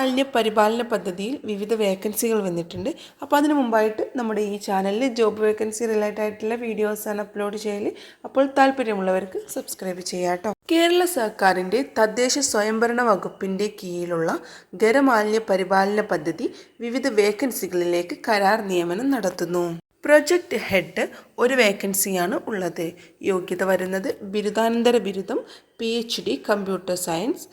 മാലിന്യ പരിപാലന പദ്ധതിയിൽ വിവിധ വേക്കൻസികൾ വന്നിട്ടുണ്ട്. അപ്പോൾ അതിന് മുമ്പായിട്ട് നമ്മുടെ ഈ ചാനലിൽ ജോബ് വേക്കൻസി റിലേറ്റഡ് ആയിട്ടുള്ള വീഡിയോസാണ് അപ്ലോഡ് ചെയ്യൽ അപ്പോൾ താല്പര്യമുള്ളവർക്ക് സബ്സ്ക്രൈബ് ചെയ്യാം കേട്ടോ. കേരള സർക്കാരിന്റെ തദ്ദേശ സ്വയംഭരണ വകുപ്പിന്റെ കീഴിലുള്ള ഖരമാലിന്യ പരിപാലന പദ്ധതി വിവിധ വേക്കൻസികളിലേക്ക് കരാർ നിയമനം നടത്തുന്നു. പ്രൊജക്ട് ഹെഡ് ഒരു വേക്കൻസിയാണ് ഉള്ളത്. യോഗ്യത വരുന്നത് ബിരുദാനന്തര ബിരുദം P H D computer science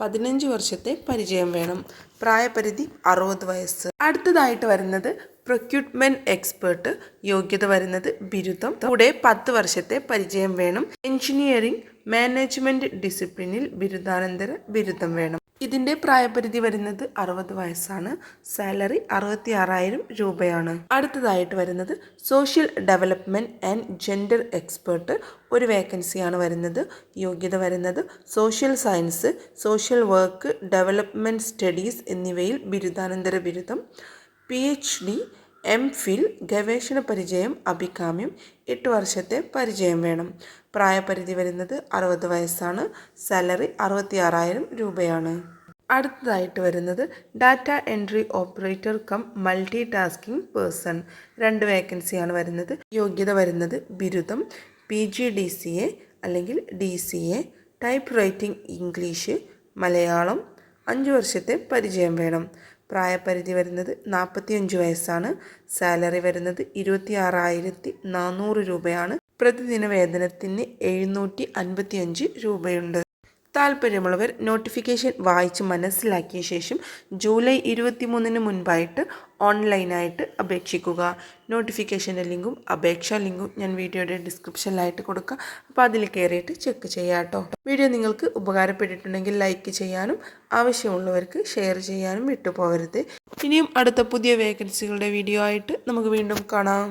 പതിനഞ്ച് വർഷത്തെ പരിചയം വേണം. പ്രായപരിധി അറുപത് വയസ്സ്. അടുത്തതായിട്ട് വരുന്നത് പ്രൊക്യൂട്ട്മെന്റ് എക്സ്പേർട്ട് യോഗ്യത വരുന്നത് ബിരുദം. കൂടെ പത്ത് വർഷത്തെ പരിചയം വേണം. എഞ്ചിനീയറിംഗ് മാനേജ്മെന്റ് ഡിസിപ്ലിനിൽ ബിരുദാനന്തര ബിരുദം വേണം. ഇതിന്റെ പ്രായപരിധി വരുന്നത് അറുപത് വയസ്സാണ്. സാലറി അറുപത്തി ആറായിരം രൂപയാണ്. അടുത്തതായിട്ട് വരുന്നത് social development and gender expert. ഒരു വേക്കൻസിയാണ് വരുന്നത്. യോഗ്യത വരുന്നത് social science social work development studies എന്നിവയിൽ ബിരുദാനന്തര ബിരുദം P H D M Phil ഗവേഷണ പരിചയം അഭികാമ്യം എട്ട് വർഷത്തെ പരിചയം വേണം. പ്രായപരിധി വരുന്നത് അറുപത് വയസ്സാണ്. സാലറി അറുപത്തി ആറായിരം രൂപയാണ്. അടുത്തതായിട്ട് വരുന്നത് data entry operator cum multi tasking person. രണ്ട് വേക്കൻസിയാണ് വരുന്നത്. യോഗ്യത വരുന്നത് ബിരുദം P G D C A അല്ലെങ്കിൽ D C A type writing English Malayalam അഞ്ച് വർഷത്തെ പരിചയം വേണം. പ്രായപരിധി വരുന്നത് നാൽപ്പത്തിയഞ്ച് വയസ്സാണ്. സാലറി വരുന്നത് ഇരുപത്തി ആറായിരത്തി നാനൂറ് രൂപയാണ്. പ്രതിദിന വേതനത്തിന് എഴുന്നൂറ്റി അൻപത്തിയഞ്ച് രൂപയുണ്ട്. താല്പര്യമുള്ളവർ നോട്ടിഫിക്കേഷൻ വായിച്ച് മനസ്സിലാക്കിയ ശേഷം ജൂലൈ ഇരുപത്തി മൂന്നിന് മുൻപായിട്ട് ഓൺലൈനായിട്ട് അപേക്ഷിക്കുക. നോട്ടിഫിക്കേഷന്റെ ലിങ്കും അപേക്ഷാ ലിങ്കും ഞാൻ വീഡിയോയുടെ ഡിസ്ക്രിപ്ഷനിലായിട്ട് കൊടുക്കുക അപ്പോൾ അതിൽ കയറിയിട്ട് ചെക്ക് ചെയ്യാം കേട്ടോ വീഡിയോ നിങ്ങൾക്ക് ഉപകാരപ്പെട്ടിട്ടുണ്ടെങ്കിൽ ലൈക്ക് ചെയ്യാനും ആവശ്യമുള്ളവർക്ക് ഷെയർ ചെയ്യാനും വിട്ടുപോകരുത്. ഇനിയും അടുത്ത പുതിയ വേക്കൻസികളുടെ വീഡിയോ ആയിട്ട് നമുക്ക് വീണ്ടും കാണാം.